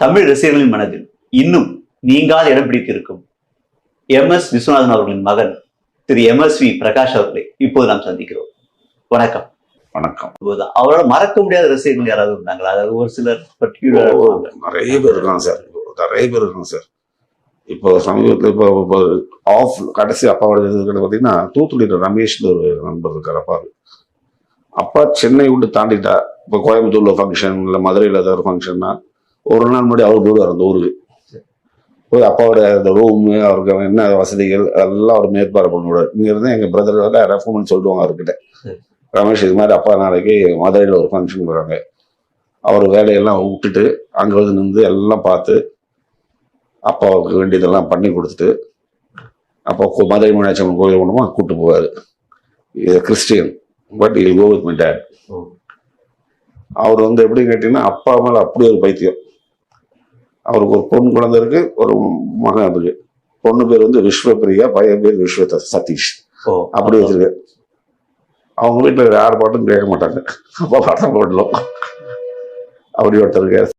தமிழ் ரசிகர்களின் மனதில் இன்னும் நீங்காத இடம் பிடித்திருக்கும் எம் எஸ் விஸ்வநாதன் அவர்களின் மகன் Thiru M S V Prakash அவர்களை இப்போது நாம் சந்திக்கிறோம். வணக்கம். வணக்கம். அவரோட மறக்க முடியாத ரசிகர்கள் யாராவது இருந்தாங்களா? அதாவது ஒரு சிலர் பர்டிகுலர் நிறைய பேர் இருக்காங்க சார். நிறைய பேர் இருக்காங்க சார். இப்போ சமீபத்தில் இப்போ ஆஃப் கடைசி அப்பாவோட பார்த்தீங்கன்னா தூத்துக்குடியில் ரமேஷ்னு ஒரு நண்பர் இருக்கார் அப்பா அப்பா சென்னை விட்டு தாண்டிட்டா இப்போ கோயம்புத்தூர்ல ஃபங்க்ஷன் இல்லை மதுரையில் ஏதாவது ஃபங்க்ஷன்னா ஒரு நாள் முன்னாடி அவர் போடுவார் அந்த ஊருக்கு. போய் அப்பாவோட அந்த ரூமு அவருக்கு என்ன வசதிகள் அதெல்லாம் அவர் மேற்பார்வை பண்ணுவார் இங்க இருந்து எங்க பிரதரோட ரெஃபர்மெண்ட் சொல்லுவாங்க அவர்கிட்ட. ரமேஷ் இது மாதிரி அப்பா நாளைக்கு மதுரையில் ஒரு ஃபங்க்ஷன் போகிறாங்க அவர் வேலையெல்லாம் விட்டுட்டு அங்கே வந்து நின்று எல்லாம் பார்த்து அப்பாவுக்கு வேண்டியதெல்லாம் பண்ணி கொடுத்துட்டு அப்போ மதுரை மீனாட்சி அம்மன் கோயில் ஒன்றுமா கூப்பிட்டு போவார். இது Christian but I'll go with my date அவர் வந்து எப்படி கேட்டீங்கன்னா அப்பா மேலே அப்படி ஒரு பைத்தியம். அவருக்கு ஒரு பொண்ணு குழந்தை இருக்கு ஒரு மகன் இருக்கு பொண்ணு பேர் வந்து விஸ்வபிரியா பையன் பேர் விஸ்வ சதீஷ். அப்படி வச்சிருக்கு. அவங்க வீட்டில் யார் பாட்டும் கேட்க மாட்டாங்க. அப்பா பாட்டம் போடலாம் அப்படி ஒருத்தர்